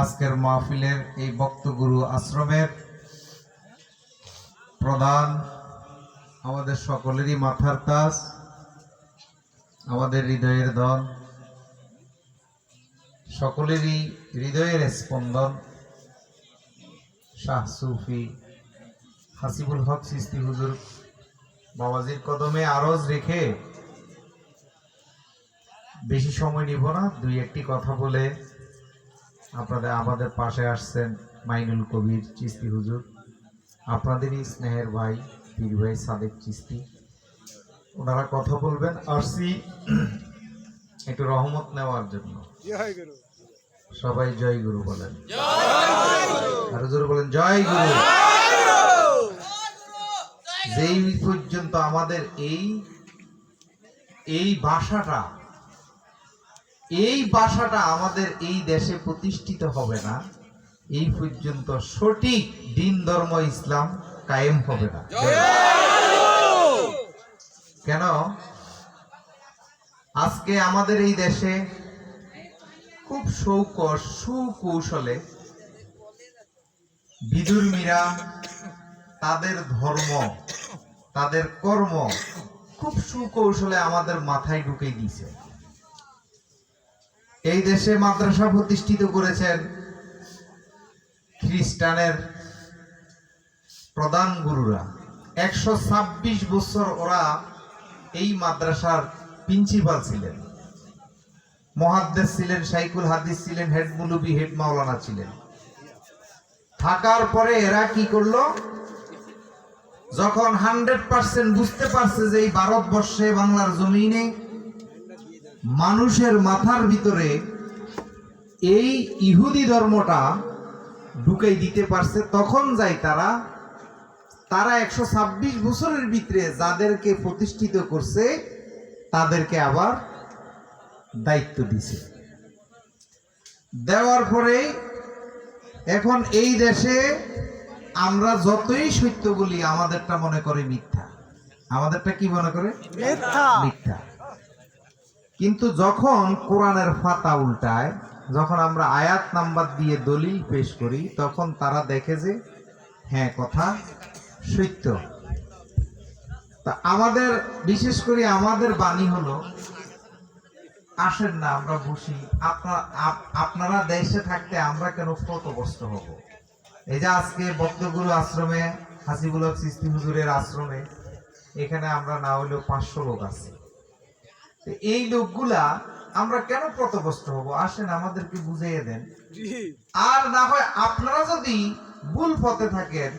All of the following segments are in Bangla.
আজকের মাহফিলের এই বক্তগুরু আশ্রমের প্রধান, আমাদের সকলেরই মাথার তাজ আমাদের হৃদয়ের দল সকলেরই হৃদয়ের স্পন্দন, শাহ সুফি হাসিবুল হক সিস্তি হুজুর বাবাজির কদমে আরজ রেখে বেশি সময় নিব না, দুই একটি কথা বলে আপনাদের আমাদের পাশে আসছেন মাইনুল কবির চিস্তি হুজুর। আপনাদেরই স্নেহের ভাই, পীর ভাই সাদেক চিস্তি। ওনারা কথা বলবেন। আসছি একটু রহমত নেওয়ার জন্য। সবাই জয় গুরু বলেন। বলেন, জয় গুরু। যেই পর্যন্ত আমাদের এই এই ভাষাটা এই ভাষাটা আমাদের এই দেশে প্রতিষ্ঠিত হবে না। এই পর্যন্ত সঠিক দিন ধর্ম ইসলাম কায়েম হবে না। কেন? আজকে আমাদের এই দেশে খুব সৌকস সুকৌশলে বিদুর্মীরা তাদের ধর্ম তাদের কর্ম খুব সুকৌশলে আমাদের মাথায় ঢুকে দিয়েছে। এই দেশে মাদ্রাসা প্রতিষ্ঠিত করেছেন খ্রিস্টানের প্রধান গুরুরা। একশো ছাব্বিশ বছর ওরা এই মাদ্রাসার প্রিন্সিপাল ছিলেন। মহাদ্দেশ ছিলেন সাইকুল হাদিস ছিলেন, হেড মুলুবি, হেড মাওলানা ছিলেন। থাকার পরে এরা কি করল? যখন হান্ড্রেড পার্সেন্ট বুঝতে পারছে যে এই ভারতবর্ষে বাংলার জমিনে মানুষের মাথার ভিতরে এই ইহুদি ধর্মটা ঢুকাই দিতে পারছে তখন যাই তারা। তারা একশো ছাব্বিশ বছরের ভিতরে যাদেরকে প্রতিষ্ঠিত করছে তাদেরকে আবার দায়িত্ব দিছে। দেওয়ার পরে এখন এই দেশে আমরা যতই সত্য বলি আমাদেরটা মনে করে মিথ্যা। আমাদেরটা কি মনে করে? মিথ্যা। কিন্তু যখন কোরআনের ফাতা উল্টায়, যখন আমরা আয়াত নাম্বার দিয়ে দলিল পেশ করি, তখন তারা দেখে যে হ্যাঁ কথা সত্য। তা আমাদের, বিশেষ করে আমাদের বাণী হলো, আসেন না, আমরা বসি। আপনার, আপ- আপনারা দেশে থাকতে আমরা কেন ক্ষতগ্রস্ত হব? এই যে আজকে বক্তগুরু আশ্রমে, হাসিবুল সিস্তি হুজুরের আশ্রমে, এখানে আমরা না হলেও পাঁচশো লোক আছে। এই লোকগুলা আমরা কেন ক্ষতগ্রস্ত হব? আসেন আমাদেরকে বুঝিয়ে দেন। আর না হয় আপনারা যদি ভুল পথে থাকেন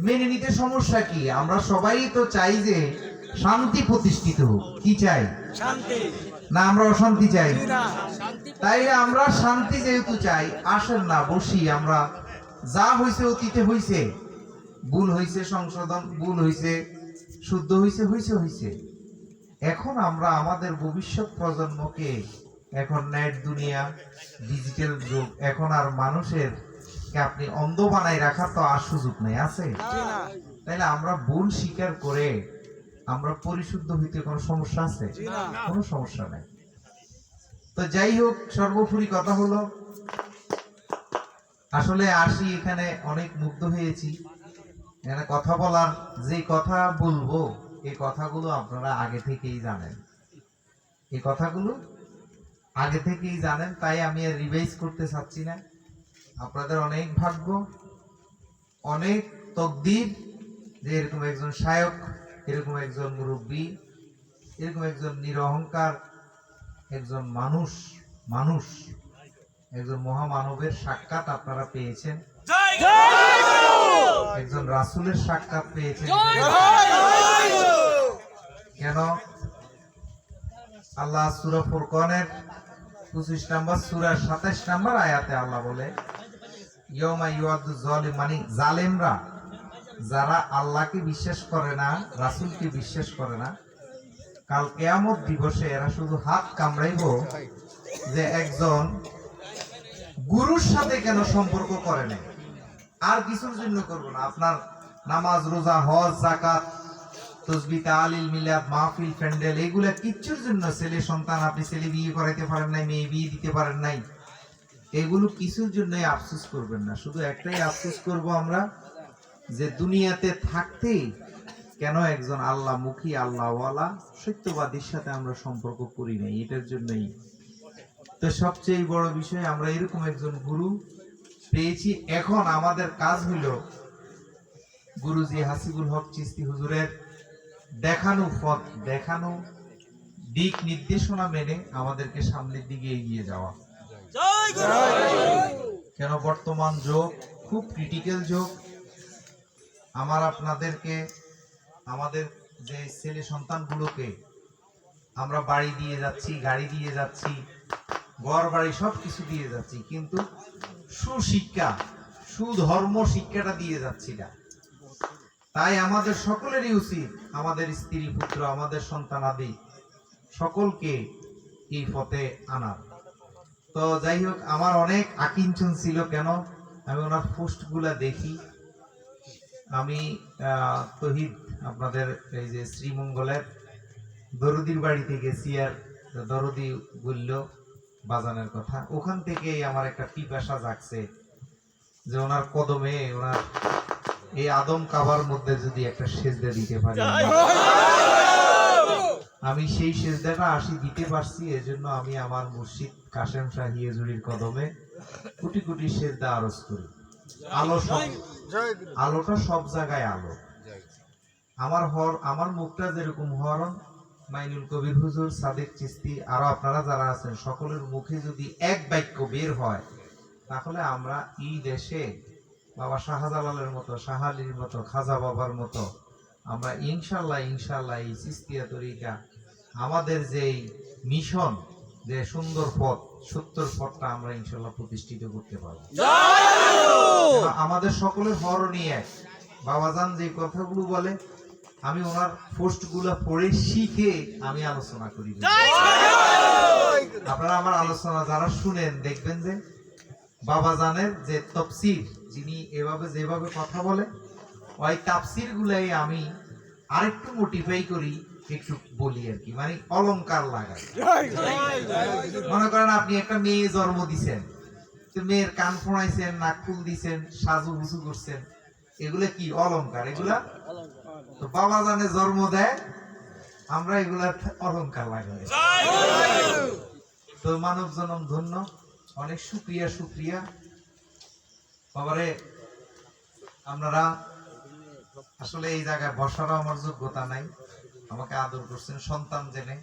মেনে নিতে সমস্যা কি? আমরা সবাই তো চাই যে শান্তি প্রতিষ্ঠিত হোক। কি চাই? শান্তি। না আমরা অশান্তি চাই। তাই আমরা শান্তি যেহেতু চাই আসেন না বসি আমরা যা হয়েছে অতীতে হয়েছে ভুল হয়েছে সংশোধন ভুল হয়েছে শুদ্ধ হয়েছে হয়েছে হয়েছে এখন আমরা আমাদের ভবিষ্যৎ প্রজন্মকে এখন নেট দুনিয়া ডিজিটাল যুগ এখন আর মানুষের আপনি অন্ধ বানাই রাখার তো আর সুযোগ নেই আছে? তাইলে আমরা ভুল স্বীকার করে আমরা পরিশুদ্ধ হইতে কোনো সমস্যা আছে? কোনো সমস্যা নাই। তো যাই হোক সর্বোপরি কথা হলো আসলে আসি এখানে অনেক মুগ্ধ হয়েছি। এখানে কথা বলার যে কথা বলব এই কথাগুলো আপনারা আগে থেকেই জানেন। এই কথাগুলো আগে থেকেই জানেন তাই আমি আর রিভাইজ করতে চাচ্ছি না। আপনাদের অনেক ভাগ্য অনেক তকদির যে এরকম একজন সায়ক এরকম একজন মুরব্বী এরকম একজন নিরহংকার একজন মানুষ মানুষ একজন মহামানবের সাক্ষাৎ আপনারা পেয়েছেন। একজন রাসূলের সাক্ষাৎ পেয়েছেন। কেন? আল্লাহ সূরা ফুরকানের 25 নাম্বার সূরার 27 নাম্বার আয়াতে আল্লাহ বলে মানে জালেমরা, যারা আল্লাহকে বিশ্বাস করে না, রাসূলকে বিশ্বাস করে না, কাল কেয়ামত দিবসে এরা শুধু হাত কামড়াইব যে একজন গুরুর সাথে কেন সম্পর্ক করে না আর কিছুর জন্য করব না। আপনার নামাজ, রোজা, হজ জাকাত তসবি তালিল, মিলাদ, মাহফিল, প্যান্ডেল, এগুলা কিচ্ছুর জন্য ছেলে, সন্তান আপনি ছেলে বিয়ে করাইতে পারেন নাই, মেয়ে বিয়ে দিতে পারেন নাই। এগুলো কিছুর জন্য আফসোস করবেন না। শুধু একটাই আফসোস করব আমরা, যে দুনিয়াতে থাকতেই কেন একজন আল্লাহ মুখী আল্লাহওয়ালা, সত্যবাদীর সাথে আমরা সম্পর্ক করি নাই? এটার জন্যই। তো সবচেয়ে বড় বিষয়, আমরা এরকম একজন গুরু পেয়েছি। এখন আমাদের কাজ হইল গুরুজি হাসিবুল হক চিস্তি হুজুরের দেখানো পথ দেখানো দিক নির্দেশনা মেনে আমাদেরকে সামনের দিকে এগিয়ে যাওয়া। কেন বর্তমান যোগ খুব ক্রিটিক্যাল যোগ। আমার আপনাদেরকে আমাদের যে ছেলে সন্তানগুলোকে আমরা বাড়ি দিয়ে যাচ্ছি গাড়ি দিয়ে যাচ্ছি ঘর বাড়ি সব কিছু দিয়ে যাচ্ছি কিন্তু সুশিক্ষা সুধর্ম শিক্ষাটা দিয়ে যাচ্ছি না। তাই আমাদের সকলেরই উচিত, আমাদের স্ত্রী, পুত্র, আমাদের সন্তানাদি সকলকে এই পথে আনার। তো যাই হোক, আমার অনেক আকিঞ্চন ছিল কেন? আমি ওনার পোস্টগুলা দেখি। আমি তহিদ আপনাদের এই যে শ্রীমঙ্গলের দরদির বাড়িতে গেছি আর দরদি বলল বাজানের কথা। ওখান থেকেই আমার একটা পিপাসা জাগছে যে ওনার কদমে, ওনার এই আদম কাবার মধ্যে যদি একটা সেজদা দিতে পারি। আমি সেই সেজদাটা আসি দিতে পারছি এজন্য আমি আমার মুর্শিদ কাশেম শাহী এজুরির কদমে কোটি কোটি সেজদা আরজ করি। আলো সব আলোটা সব জায়গায় আলো। আমার হর আমার মুখটা যেরকম হরণ মাইনুল কবির হুজুর সাদিক চিস্তি আরও আপনারা যারা আছেন সকলের মুখে যদি এক বাক্য বের হয় তাহলে আমরা এই দেশে বাবা শাহজালালের মতো শাহালির মতো খাজা বাবার মতো। আমরা ইনশাল্লাহ ইনশাল্লাহ এই চিস্তিয়া তরিকা আমাদের যেই মিশন যে সুন্দর পথ সত্যর পথটা আমরা ইনশাল্লাহ প্রতিষ্ঠিত করতে পারব। আমাদের সকলের হরণই এক। বাবাজান যে কথাগুলো বলে আমি ওনার পোস্টগুলো পড়ে শিখে আমি আলোচনা করি। আপনারা আমার আলোচনা যারা শুনেন দেখবেন যে বাবাজানের যে তফসির যিনি এভাবে যেভাবে কথা বলে ওই তাফসির গুলাই আমি আরেকটু মোটিফাই করি একটু বলি আর কি। মানে অলংকার লাগাই। মনে করেন আপনি একটা মেয়ে জন্ম দিছেন মেয়ের কান ফোড়াইছেন নাক ফুল দিছেন সাজু হুসু করছেন এগুলা কি অলংকার? এগুলা? তো বাবা জানে জন্ম দেয় আমরা এগুলা অলংকার লাগাই। তো মানব জনম ধন্য অনেক সুক্রিয়া সুক্রিয়া বাবারে, আপনারা আসলে এই জায়গায় বসারও আমার যোগ্যতা নাই। আমাকে আদর করছেন, সন্তান জেনে।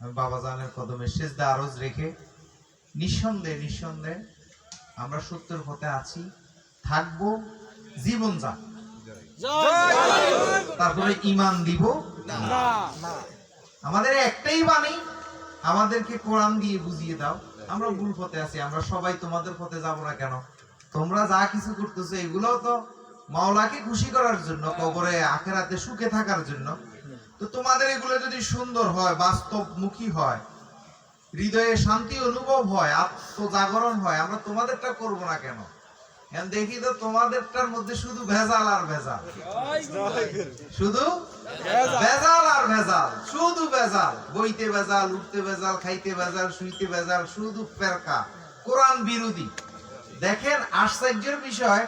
আমি বাবা জানের কদমে সেজদা আরজ রেখে নিঃসন্দেহে নিঃসন্দেহে আমরা সত্যের পথে আছি, থাকব, জীবন যা তারপরে ইমান দিব। আমাদের একটাই বাণী, আমাদেরকে কোরআন দিয়ে বুঝিয়ে দাও। আমরা ভুল পথে আছি, আমরা সবাই তোমাদের পথে যাব না কেন? তোমরা যা কিছু করতেছো এগুলোও তো মাওলাকে খুশি করার জন্য কবরে আখেরাতে সুখে থাকার জন্য। তো তোমাদের এগুলো যদি সুন্দর হয় বাস্তবমুখী হয় হৃদয়ে শান্তি অনুভব হয় আত্মজাগরণ হয় আমরা তোমাদেরটা করব না কেন দেখি তো তোমাদেরটার মধ্যে শুধু ভেজাল আর ভেজাল। শুধু ভেজাল আর ভেজাল শুধু ভেজাল। বইতে ভেজাল উঠতে ভেজাল খাইতে ভেজাল শুইতে ভেজাল শুধু ফেরকা। কোরআন বিরোধী। দেখেন আশ্চর্যের বিষয়,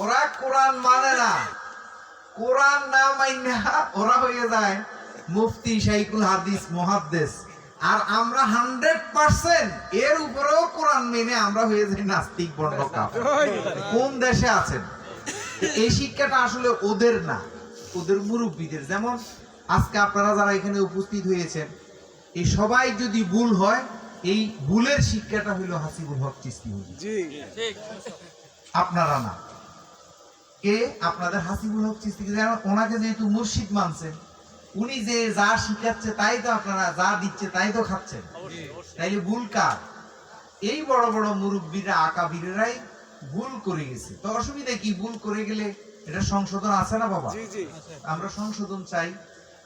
ওরা কোরআন মানে না। কোরআন না মাইনা ওরা হয়ে যায় মুফতি শাইকুল হাদিস মুহাদ্দেস। আর আমরা হান্ড্রেড পার্সেন্ট এর উপরেও কোরআন মেনে আমরা হয়ে যাই নাস্তিক বন্ড কোন দেশে আছেন? এই শিক্ষাটা আসলে ওদের না, ওদের মুরব্বীদের। যেমন আজকে আপনারা যারা এখানে উপস্থিত হয়েছেন, এই সবাই যদি ভুল হয় এই ভুলের শিক্ষাটা হইল হাসিবুল হক চিস্তি আপনারা না। কে আপনাদের হাসিবুল হক চিস্তি ওনাকে যেহেতু মুর্শিদ মানছেন উনি যে যা শিখাচ্ছে তাই তো আপনারা যা দিচ্ছে তাই তো খাচ্ছেন। তাইলে ভুল কার? এই বড় বড় মুরব্বীরা আকাবিরেরাই ভুল করে গেছে। তো অসুবিধা কি? ভুল করে গেলে এটা সংশোধন আছে না বাবা? আমরা সংশোধন চাই।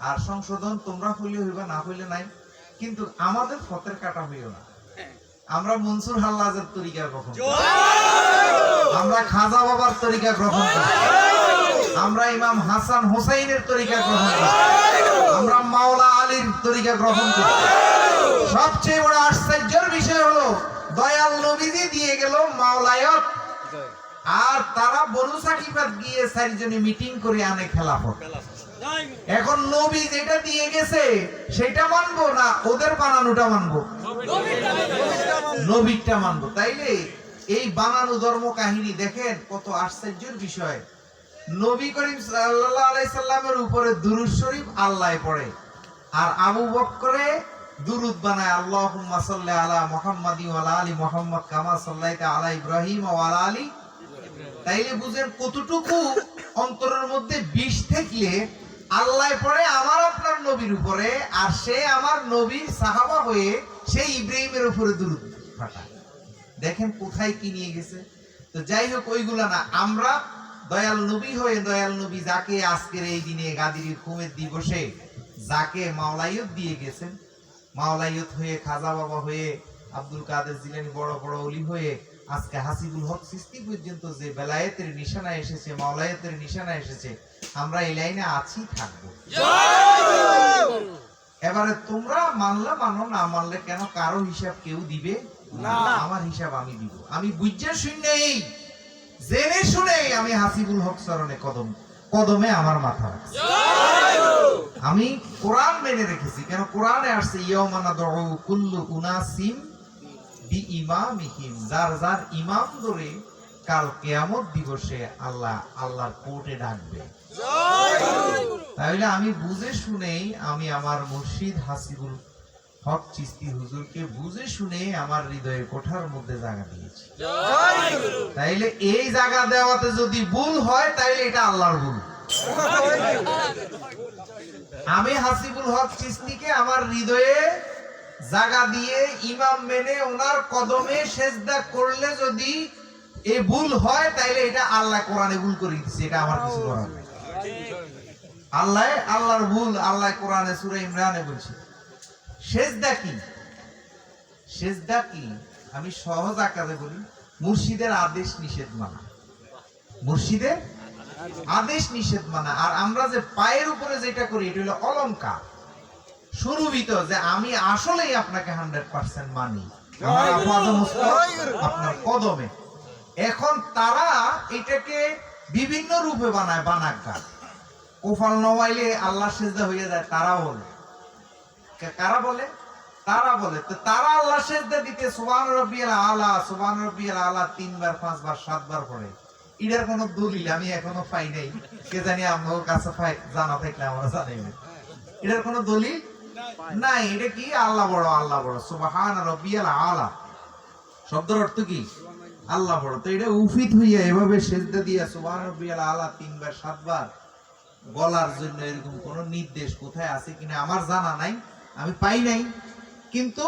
আর সংশোধন তোমরা হইলে হইবা না হইলে নাই। কিন্তু আমাদের ফতের কাটা হইও না। আমরা মনসুর হাল্লাজের তরিকা গ্রহণ আমরা খাজা বাবার তরিকা গ্রহণ করি। আমরা ইমাম হাসান হোসাইনের তরিকা গ্রহণ করি। আমরা মাওলা আলীর তরিকা গ্রহণ করি। সবচেয়ে বড় আশ্চর্যের বিষয় হলো দয়াল নবী ইয়াজিদি দিয়ে গেল মাওলায়ত। আর তারা বনু সাকিবাত গিয়ে চারিজনে মিটিং করে আনে খেলাফত। এখন নবী যেটা দিয়ে গেছে, সেটা মানবো না ওদের বানানোটা মানবো? নবীরটা মানবো। তাইলে এই বানানো ধর্ম কাহিনী দেখেন কত আশ্চর্যের বিষয়। নবী করিম সাল্লাল্লাহু সাল্লামের উপরে দুরূদ শরীফ আল্লাহ পড়ে। আর আবু বকরে দুরুদ বানায়, আল্লাহুম্মা সাল্লি আলা মুহাম্মাদি ওয়া আলা কামা সাল্লাইতা আলা ইব্রাহিম ওয়া আলা আলি তাইলে বুঝেন কতটুকু অন্তরের মধ্যে বিষ থাকলে আল্লাহ পরে আমার আপনার নবীর উপরে, আর সে আমার নবীর সাহাবা হয়ে সেই ইব্রাহিমের উপরে দুরুদ ফাটায়। দেখেন কোথায় কি নিয়ে গেছে? তো যাই হোক, ওইগুলা না। আমরা দয়াল নবী হয়ে দয়াল নবী যাকে আজকের এই দিনে গাদির হুকুমের দিবসে যাকে মাওলাইয়ত দিয়ে গেছেন, মাওলাইয়ত হয়ে খাজা বাবা হয়ে আব্দুল কাদের জিলানি বড় বড় অলি হয়ে আজকে হাসিবুল হক সৃষ্টি পর্যন্ত যে বেলায়েতের নিশানা এসেছে, মাওলায়েতের নিশানা এসেছে আমরা এই লাইনে আছি থাকব। এবারে তোমরা মানলে মানো না মানলে কেন? কারও হিসাব কেউ দিবে? না। আমার হিসাব আমি দিব। আমি বুঝে শুনেই জেনে শুনেই আমি হাসিবুল হক চরণে কদম কদমে আমার মাথা রাখছি। আমি কোরআন মেনে রেখেছি। কেন? কোরআনে আসছে ইয়াউমানা দউ কুল্লু উনাসিম বি ইমামিহিম যার যার ইমাম ধরে কাল কেয়ামত দিবসে আল্লাহ আল্লাহর কোর্টে ডাকবে। তাহলে আমি বুঝে শুনেই আমি আমার মুর্শিদ হাসিবুল হক চিস্তি হুজুরকে বুঝে শুনে আমার হৃদয়ে কোঠার মধ্যে জায়গা দিয়েছি। তাইলে এই জায়গা দেওয়াতে যদি ভুল হয়, তাইলে এটা আল্লাহর ভুল। আমি হাসিবুল হক চিস্তিকে আমার হৃদয়ে জায়গা দিয়ে ইমাম মেনে ওনার কদমে সেজদা করলে যদি এ ভুল হয়, তাইলে এটা আল্লাহ কোরআনে ভুল করে দিচ্ছে এটা আমার কিছু করার আল্লাহ আল্লাহর ভুল আল্লাহ কোরআনে সূরা ইমরানে বলছে। সেজদা কি? সেজদা কি? আমি সহজ আকারে বলি মুর্শিদের আদেশ নিষেধ মানা। মুর্শিদের আদেশ নিষেধ মানা। আর আমরা যে পায়ের উপরে যেটা করি এটা হলো অলংকার। সুরভিত যে আমি আসলেই আপনাকে হান্ড্রেড পার্সেন্ট মানি। আপনার কদমে। এখন তারা এটাকে বিভিন্ন রূপে বানায় বানাক্কা কোফাল নওয়াইলে আল্লাহ সেজদা হয়ে যায়, তারা বলে। কারা বলে? তারা বলে। তো তারা আল্লাহ সেজদা দিতে সুবহান রব্বিয়াল আলা, সুবহান রব্বিয়াল আলা তিনবার, পাঁচবার, সাতবার পড়ে। এটার কোনো দলিল আমি এখনও পাই নাই। কে জানি আমার কাছে পাই, জানা থাকলে আমরা জানি না এটার কোনো দলিল নাই। এটা কি? আল্লাহ বড় আল্লাহ বড়। সুবহান রব্বিয়াল আলা। শব্দের অর্থ কি? আল্লাহ বড়। তো এটা উফিত হইয়া এভাবে সেজদা দিয়া সুবহান রব্বিয়াল আলা তিনবার, সাতবার বলার জন্য এরকম কোন নির্দেশ কোথায় আছে কিনা আমার জানা নাই, আমি পাই নাই। কিন্তু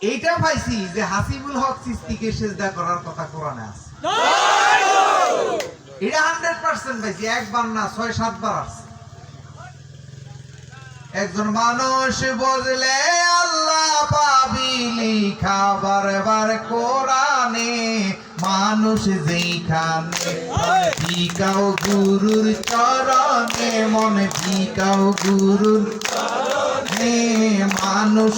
এইটা পাইছি যে হাসিবুল হক সৃষ্টিকে সেজদা করার কথা কোরআনে আছে। এটা হান্ড্রেড পার্সেন্ট পাইছি, একবার না, ছয়, সাতবার আছে। একজন মানুষ বুঝলে আল্লাহ পাবি লিখা কোরআনে মানুষ যেইখানে ভিকাও গুরুর চরণে, মনে ভিকাও গুরুর চরণে, মানুষ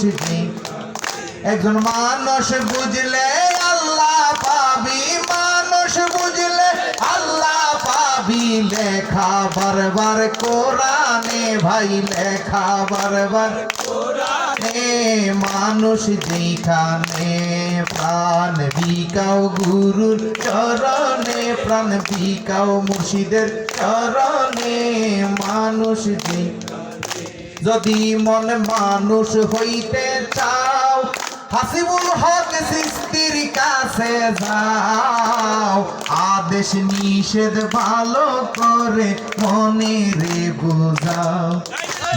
একজন মানুষ বুঝলে আল্লাহ পাবি, মানুষ বুঝলে আল্লাহ পাবি, লেখা বারবার কোরআনে, ভাই লেখা বারবার কোরআনে, মানুষ যেখানে প্রাণ বিকাও গুরুর চরণে, প্রাণ বিকাও মুর্শিদের চরণে। মানুষ যদি মন মানুষ হইতে চাও, হাসিবুল হক সৃষ্টির কাছে যাও। আদেশ নিষেধ ভালো করে মনে রে বোঝাও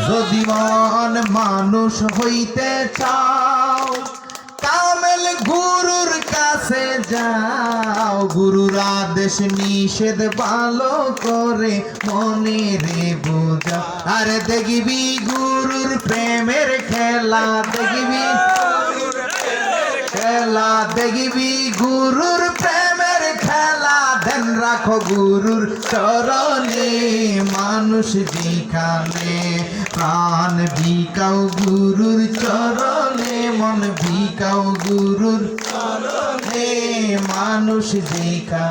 যদি মন মানুষ হইতে চাও কামেল গুরুর কাছে যাও। গুরুর আদেশ নিষেধ ভালো করে মনে রে বোঝা। আর দেখবি গুরুর প্রেমের খেলা, দেখবি। খেলা, দেখবি গুরুর প্রেমের খেলা। দেন রাখো গুরুর চরণে, মানুষ যেখানে প্রাণ ভিকাও গুরুর চরণে, মন ভিকাও গুরুর চরণে। মানুষ যেখা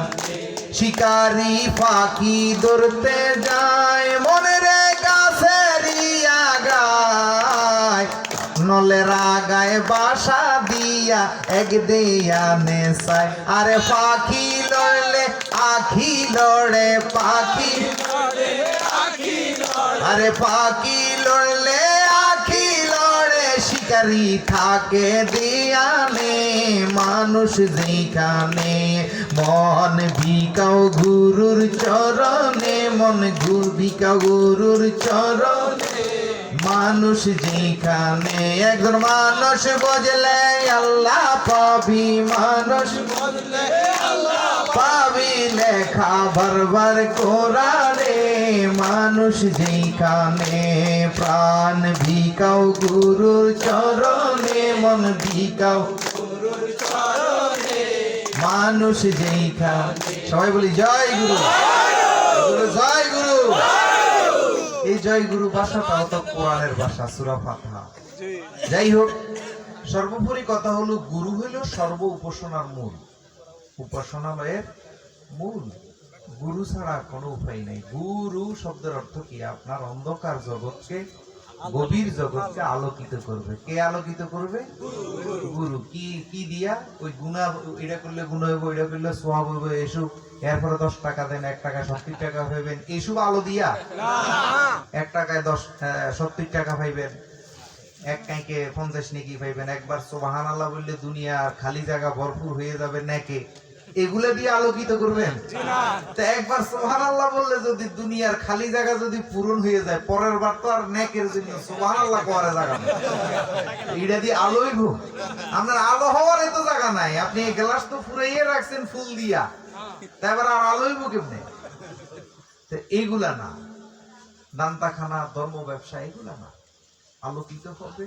শিকারি পাখি ধরতে যায় মনে রে গাছেরই আগায়। নলের বাসা দিয়া এক দিয়া নেশায়। আরে পাখি লড়লে আখি লড়ে পাখি আরে পাখি লড়লে আখি লড়ে, শিকারি থাকে দিয়ানে, মানুষ যেখানে, মন ভিকাও গুরুর চরণে, মন গুর ভিকাও গুরুর চরণে, মানুষ যেখানে, একজন মানুষ বজলে আল্লাহ পাবি, মানুষ পাবি লেখা বারবার কোরআনে মানুষ যেখানে প্রাণ ভিকাও গুরুর চরণে মন ভিকাও মানুষ যেখানে সবাই বলি জয় গুরু। গুরু জয় গুরু। এই জয় গুরু ভাষাটাও তো কোরআনের ভাষা সুরা ফাতহা। যাই হোক সর্বোপরি কথা হলো গুরু হলো সর্ব উপাসনার মূল। উপাসনালয়ের মূল গুরু ছাড়া কোনো উপায় নেই। গুরু শব্দের অর্থ কি? আপনার অন্ধকার জগৎকে, গভীর জগৎকে আলোকিত করবে। কে আলোকিত করবে? গুরু। কি কি দিয়া? ওই গুণা, এটা করলে গুণ হইব এটা করলে সোয়াব হইব, এসব। এরপরে দশ টাকা দেন, এক টাকা সত্তর টাকা পাইবেন। এইসব আলো দিয়া? এক টাকায় দশ সত্তর টাকা পাইবেন। এক কাইকে পঞ্চাশ নাকি পাইবেন। একবার সোবাহান আল্লাহ বললে দুনিয়ার খালি জায়গা ভরপুর হয়ে যাবে নাকে। এগুলা দিয়ে আলোকিত করবেন? তা একবার সোহান আল্লাহ বললে যদি দুনিয়ার খালি জায়গা যদি পূরণ হয়ে যায় পরের বার তো আর নেকের জন্য সোহান আল্লাহ করে জায়গা। এইটা দিয়ে আলোই ভো আপনার আলো হওয়ার এত জায়গা নাই। আপনি এই গ্লাস তো ফুরাইয়ে রাখছেন ফুল দিয়া। তা এবার আর আলোই কেমনে? তো এইগুলা না। দান্তাখানা ধর্ম ব্যবসা এগুলা না। আলোকিত হবে।